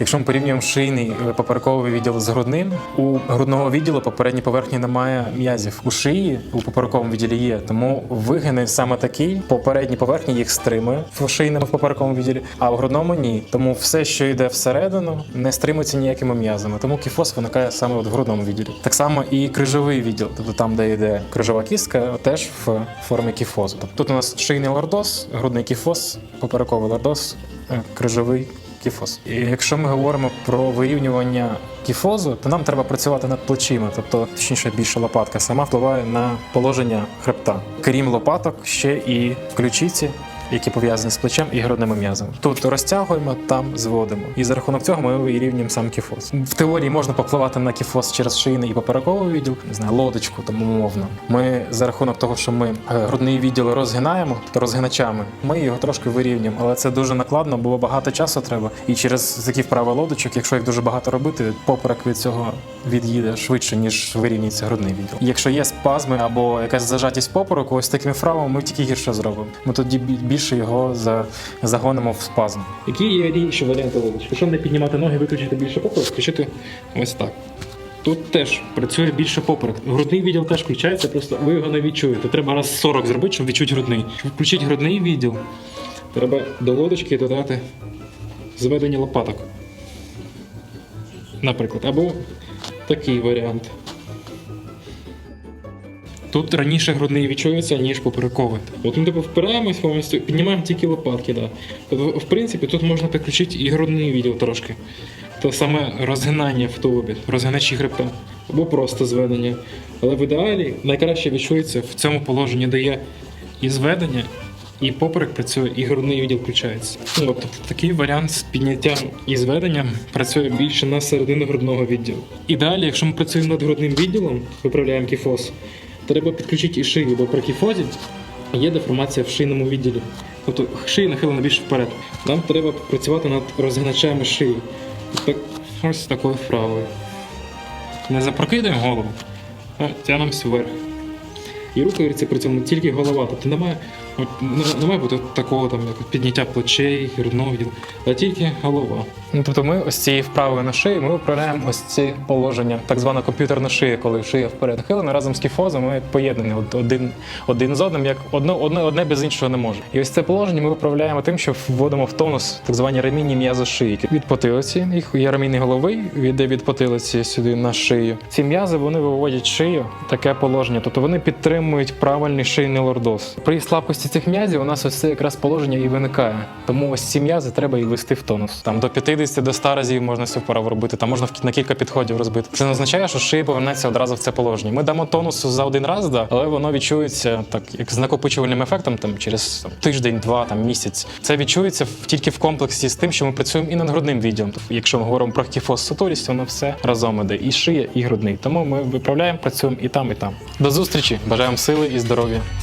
Якщо ми порівнюємо шийний е, поперековий відділ з грудним, у грудного відділу попередній поверхні немає м'язів. У шиї у поперековому відділі є, тому вигини саме такий. Попередній поверхні їх стримує в шийному в поперековому відділі, а в грудному ні. Тому все, що йде всередину, не стримується ніякими м'язами. Тому кіфоз виникає саме от в грудному відділі. Так само і крижовий відділ, тобто там, де йде крижова кістка, теж в формі кіфозу. Тобто тут у нас шийний лордоз, грудний кіфоз, поперековий лордоз, е, крижовий кіфоз. І якщо ми говоримо про вирівнювання кіфозу, то нам треба працювати над плечима, тобто точніше більше лопатка сама впливає на положення хребта. Крім лопаток, ще і в ключиці. Які пов'язані з плечем і грудними м'язами. Тут розтягуємо, там зводимо. І за рахунок цього ми вирівнюємо сам кіфоз. В теорії можна попливати на кіфоз через шийний і поперековий відділ, не знаю, лодочку там умовно. Ми за рахунок того, що ми е, грудний відділ розгинаємо, то розгиначами, ми його трошки вирівнюємо. Але це дуже накладно, бо багато часу треба. І через такі вправи лодочок, якщо їх дуже багато робити, поперек від цього від'їде швидше, ніж вирівнюється грудний відділ. Якщо є спазми або якась зажатість попереку, ось такими вправами ми тільки гірше зробимо. Ми тоді більше його за- загонимо в спазм. Які є інші варіанти лодочки? Щоб не піднімати ноги, виключити більше поперек, включити ось так. Тут теж працює більше поперек. Грудний відділ теж включається, просто ви його не відчуєте. Треба раз 40 зробити, щоб відчути грудний. Щоб включити грудний відділ, треба до лодочки додати зведення лопаток. Наприклад, або такий варіант. Тут раніше грудний відчується, ніж поперековий. От ми типу впираємось повністю, піднімаємо тільки лопатки. Да. Тобто, в принципі, тут можна підключити і грудний відділ трошки. Те саме розгинання в тулубі, розгиначі хребта, або просто зведення. Але в ідеалі найкраще відчується в цьому положенні, де є і зведення, і поперек працює, і грудний відділ включається. Тобто такий варіант з підняттям і зведенням працює більше на середину грудного відділу. І далі, якщо ми працюємо над грудним відділом, виправляємо кіфоз, треба підключити і шию, бо при кіфозі є деформація в шийному відділі. Тобто шия нахилена більше вперед. Нам треба працювати над розгиначами шиї. Так, ось такою вправою. Не запрокидаємо голову, а тягнемося вверх. І рухається при цьому тільки голова. Тобто немає, от, не, не має бути такого там, як підняття плечей, грудного а тільки голова. Ну, тобто ми ось цією вправою на шиї ми управляємо ось ці положення, так звана комп'ютерна шия, коли шия вперед нахилена разом з кіфозом ми поєднані один, один з одним, як одне, одне, одне без іншого не може. І ось це положення ми управляємо тим, що вводимо в тонус так звані ремінні м'язи шиї. Від потилиці, їх є ремінний головий, йде від потилиці сюди на шию. Ці м'язи вони виводять шию, таке положення, тобто вони підтримують правильний шийний лордоз. При слабкості цих м'язів у нас ось це якраз положення і виникає. Тому ось ці м'язи треба і ввести в тонус. Там до 50 до 100 разів можна цю вправу робити, там можна на кілька підходів розбити. Це не означає, що шия повернеться одразу в це положення. Ми дамо тонусу за один раз, да, але воно відчується так, як з накопичувальним ефектом, там через там, тиждень, два, там місяць. Це відчується тільки в комплексі з тим, що ми працюємо і над грудним відділом. Тобто, якщо ми говоримо про кіфоз сутулість, воно все разом іде. І шия, і грудний. Тому ми виправляємо, працюємо і там, і там. До зустрічі! Бажаємо сили і здоров'я.